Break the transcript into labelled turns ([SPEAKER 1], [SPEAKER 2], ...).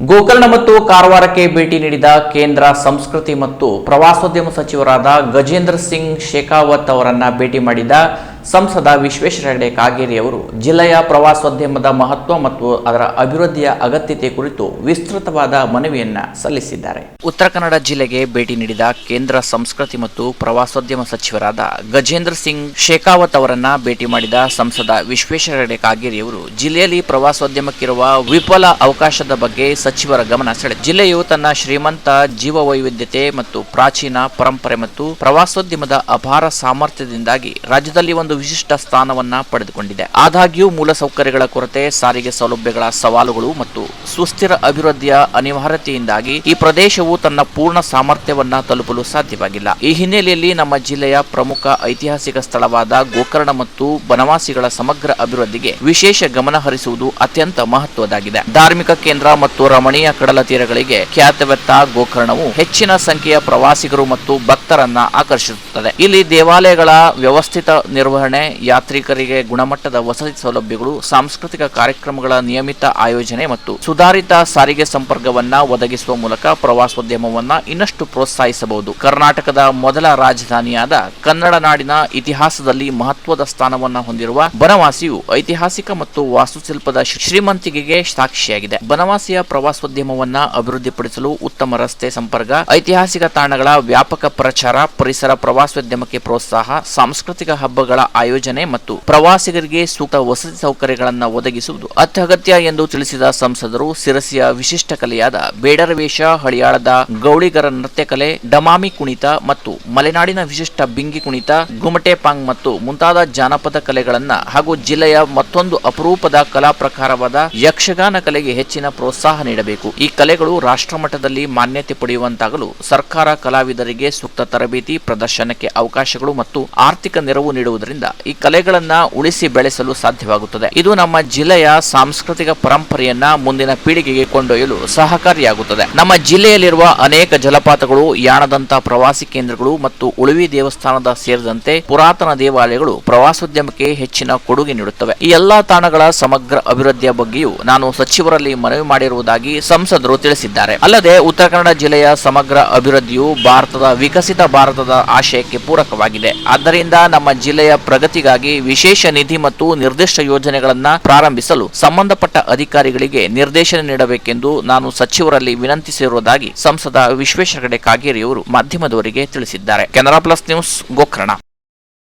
[SPEAKER 1] ಗೋಕರ್ಣ ಮತ್ತು ಕಾರವಾರಕ್ಕೆ ಭೇಟಿ ನೀಡಿದ ಕೇಂದ್ರ ಸಂಸ್ಕೃತಿ ಮತ್ತು ಪ್ರವಾಸೋದ್ಯಮ ಸಚಿವರಾದ ಗಜೇಂದ್ರ ಸಿಂಗ್ ಶೇಖಾವತ್ ಅವರನ್ನ ಭೇಟಿ ಮಾಡಿದ ಸಂಸದ ವಿಶ್ವೇಶ್ವರ ಹೆಗಡೆ ಕಾಗೇರಿ ಅವರು ಜಿಲ್ಲೆಯ ಪ್ರವಾಸೋದ್ಯಮದ ಮಹತ್ವ ಮತ್ತು ಅದರ ಅಭಿವೃದ್ಧಿಯ ಅಗತ್ಯತೆ ಕುರಿತು ವಿಸ್ತೃತವಾದ ಮನವಿಯನ್ನ ಸಲ್ಲಿಸಿದ್ದಾರೆ. ಉತ್ತರ ಕನ್ನಡ ಜಿಲ್ಲೆಗೆ ಭೇಟಿ ನೀಡಿದ ಕೇಂದ್ರ ಸಂಸ್ಕೃತಿ ಮತ್ತು ಪ್ರವಾಸೋದ್ಯಮ ಸಚಿವರಾದ ಗಜೇಂದ್ರ ಸಿಂಗ್ ಶೇಖಾವತ್ ಅವರನ್ನ ಭೇಟಿ ಮಾಡಿದ ಸಂಸದ ವಿಶ್ವೇಶ್ವರ ಹೆಗಡೆ ಕಾಗೇರಿ ಅವರು ಜಿಲ್ಲೆಯಲ್ಲಿ ಪ್ರವಾಸೋದ್ಯಮಕ್ಕಿರುವ ವಿಫಲ ಅವಕಾಶದ ಬಗ್ಗೆ ಸಚಿವರ ಗಮನ ಸೆಳೆದ ಜಿಲ್ಲೆಯು ತನ್ನ ಶ್ರೀಮಂತ ಜೀವ ವೈವಿಧ್ಯತೆ ಮತ್ತು ಪ್ರಾಚೀನ ಪರಂಪರೆ ಮತ್ತು ಪ್ರವಾಸೋದ್ಯಮದ ಅಪಾರ ಸಾಮರ್ಥ್ಯದಿಂದಾಗಿ ರಾಜ್ಯದಲ್ಲಿ ವಿಶಿಷ್ಟ ಸ್ಥಾನವನ್ನ ಪಡೆದುಕೊಂಡಿದೆ. ಆದಾಗ್ಯೂ ಮೂಲಸೌಕರ್ಯಗಳ ಕೊರತೆ, ಸಾರಿಗೆ ಸೌಲಭ್ಯಗಳ ಸವಾಲುಗಳು ಮತ್ತು ಸುಸ್ಥಿರ ಅಭಿವೃದ್ಧಿಯ ಅನಿವಾರ್ಯತೆಯಿಂದಾಗಿ ಈ ಪ್ರದೇಶವು ತನ್ನ ಪೂರ್ಣ ಸಾಮರ್ಥ್ಯವನ್ನ ತಲುಪಲು ಸಾಧ್ಯವಾಗಿಲ್ಲ. ಈ ಹಿನ್ನೆಲೆಯಲ್ಲಿ ನಮ್ಮ ಜಿಲ್ಲೆಯ ಪ್ರಮುಖ ಐತಿಹಾಸಿಕ ಸ್ಥಳವಾದ ಗೋಕರ್ಣ ಮತ್ತು ಬನವಾಸಿಗಳ ಸಮಗ್ರ ಅಭಿವೃದ್ಧಿಗೆ ವಿಶೇಷ ಗಮನ ಹರಿಸುವುದು ಅತ್ಯಂತ ಮಹತ್ವದಾಗಿದೆ. ಧಾರ್ಮಿಕ ಕೇಂದ್ರ ಮತ್ತು ರಮಣೀಯ ಕಡಲ ತೀರಗಳಿಗೆ ಖ್ಯಾತವೆತ್ತ ಗೋಕರ್ಣವು ಹೆಚ್ಚಿನ ಸಂಖ್ಯೆಯ ಪ್ರವಾಸಿಗರು ಮತ್ತು ಭಕ್ತರನ್ನ ಆಕರ್ಷಿಸುತ್ತದೆ. ಇಲ್ಲಿ ದೇವಾಲಯಗಳ ವ್ಯವಸ್ಥಿತ ನಿರ್ವಹಣೆ ಯಾತ್ರಿಕರಿಗೆ ಗುಣಮಟ್ಟದ ವಸತಿ ಸೌಲಭ್ಯಗಳು, ಸಾಂಸ್ಕೃತಿಕ ಕಾರ್ಯಕ್ರಮಗಳ ನಿಯಮಿತ ಆಯೋಜನೆ ಮತ್ತು ಸುಧಾರಿತ ಸಾರಿಗೆ ಸಂಪರ್ಕವನ್ನ ಒದಗಿಸುವ ಮೂಲಕ ಪ್ರವಾಸೋದ್ಯಮವನ್ನ ಇನ್ನಷ್ಟು ಪ್ರೋತ್ಸಾಹಿಸಬಹುದು. ಕರ್ನಾಟಕದ ಮೊದಲ ರಾಜಧಾನಿಯಾದ ಕನ್ನಡ ನಾಡಿನ ಇತಿಹಾಸದಲ್ಲಿ ಮಹತ್ವದ ಸ್ಥಾನವನ್ನ ಹೊಂದಿರುವ ಬನವಾಸಿಯು ಐತಿಹಾಸಿಕ ಮತ್ತು ವಾಸ್ತುಶಿಲ್ಪದ ಶ್ರೀಮಂತಿಕೆಗೆ ಸಾಕ್ಷಿಯಾಗಿದೆ. ಬನವಾಸಿಯ ಪ್ರವಾಸೋದ್ಯಮವನ್ನ ಅಭಿವೃದ್ಧಿಪಡಿಸಲು ಉತ್ತಮ ರಸ್ತೆ ಸಂಪರ್ಕ, ಐತಿಹಾಸಿಕ ತಾಣಗಳ ವ್ಯಾಪಕ ಪ್ರಚಾರ, ಪರಿಸರ ಪ್ರವಾಸೋದ್ಯಮಕ್ಕೆ ಪ್ರೋತ್ಸಾಹ, ಸಾಂಸ್ಕೃತಿಕ ಹಬ್ಬಗಳ ಆಯೋಜನೆ ಮತ್ತು ಪ್ರವಾಸಿಗರಿಗೆ ಸೂಕ್ತ ವಸತಿ ಸೌಕರ್ಯಗಳನ್ನು ಒದಗಿಸುವುದು ಅತ್ಯಗತ್ಯ ಎಂದು ತಿಳಿಸಿದ ಸಂಸದರು ಸಿರಸಿಯ ವಿಶಿಷ್ಟ ಕಲೆಯಾದ ಬೇಡರವೇಶ ಹಳಿಯಾಳದ ಗೌಳಿಗರ ನೃತ್ಯ ಕಲೆ, ಡಮಾಮಿ ಕುಣಿತ ಮತ್ತು ಮಲೆನಾಡಿನ ವಿಶಿಷ್ಟ ಬಿಂಗಿ ಕುಣಿತ ಗುಮಟೆ ಪಾಂಗ್ ಮತ್ತು ಮುಂತಾದ ಜಾನಪದ ಕಲೆಗಳನ್ನ ಹಾಗೂ ಜಿಲ್ಲೆಯ ಮತ್ತೊಂದು ಅಪರೂಪದ ಕಲಾ ಪ್ರಕಾರವಾದ ಯಕ್ಷಗಾನ ಕಲೆಗೆ ಹೆಚ್ಚಿನ ಪ್ರೋತ್ಸಾಹ ನೀಡಬೇಕು. ಈ ಕಲೆಗಳು ರಾಷ್ಟ್ರಮಟ್ಟದಲ್ಲಿ ಮಾನ್ಯತೆ ಪಡೆಯುವಂತಾಗಲು ಸರ್ಕಾರ ಕಲಾವಿದರಿಗೆ ಸೂಕ್ತ ತರಬೇತಿ, ಪ್ರದರ್ಶನಕ್ಕೆ ಅವಕಾಶಗಳು ಮತ್ತು ಆರ್ಥಿಕ ನೆರವು ನೀಡುವುದರಿಂದ ಈ ಕಲೆಗಳನ್ನು ಉಳಿಸಿ ಬೆಳೆಸಲು ಸಾಧ್ಯವಾಗುತ್ತದೆ. ಇದು ನಮ್ಮ ಜಿಲ್ಲೆಯ ಸಾಂಸ್ಕೃತಿಕ ಪರಂಪರೆಯನ್ನ ಮುಂದಿನ ಪೀಳಿಗೆಗೆ ಕೊಂಡೊಯ್ಯಲು ಸಹಕಾರಿಯಾಗುತ್ತದೆ. ನಮ್ಮ ಜಿಲ್ಲೆಯಲ್ಲಿರುವ ಅನೇಕ ಜಲಪಾತಗಳು, ಯಾಣದಂತ ಪ್ರವಾಸಿ ಕೇಂದ್ರಗಳು ಮತ್ತು ಉಳುವಿ ದೇವಸ್ಥಾನದ ಸೇರಿದಂತೆ ಪುರಾತನ ದೇವಾಲಯಗಳು ಪ್ರವಾಸೋದ್ಯಮಕ್ಕೆ ಹೆಚ್ಚಿನ ಕೊಡುಗೆ ನೀಡುತ್ತವೆ. ಈ ಎಲ್ಲಾ ತಾಣಗಳ ಸಮಗ್ರ ಅಭಿವೃದ್ಧಿಯ ಬಗ್ಗೆಯೂ ನಾನು ಸಚಿವರಲ್ಲಿ ಮನವಿ ಮಾಡಿರುವುದಾಗಿ ಸಂಸದರು ತಿಳಿಸಿದ್ದಾರೆ. ಅಲ್ಲದೆ ಉತ್ತರ ಕನ್ನಡ ಜಿಲ್ಲೆಯ ಸಮಗ್ರ ಅಭಿವೃದ್ಧಿಯು ಭಾರತದ ವಿಕಸಿತ ಭಾರತದ ಆಶಯಕ್ಕೆ ಪೂರಕವಾಗಿದೆ. ಆದ್ದರಿಂದ ನಮ್ಮ ಜಿಲ್ಲೆಯ ಪ್ರಗತಿಗಾಗಿ ವಿಶೇಷ ನಿಧಿ ಮತ್ತು ನಿರ್ದಿಷ್ಟ ಯೋಜನೆಗಳನ್ನ ಪ್ರಾರಂಭಿಸಲು ಸಂಬಂಧಪಟ್ಟ ಅಧಿಕಾರಿಗಳಿಗೆ ನಿರ್ದೇಶನ ನೀಡಬೇಕೆಂದು ನಾನು ಸಚಿವರಲ್ಲಿ ವಿನಂತಿಸಿರುವುದಾಗಿ ಸಂಸದ ವಿಶ್ವೇಶ್ವರ ಹೆಗಡೆ ಕಾಗೇರಿಯವರು ಮಾಧ್ಯಮದವರಿಗೆ ತಿಳಿಸಿದ್ದಾರೆ. Canara plus news Gokarna.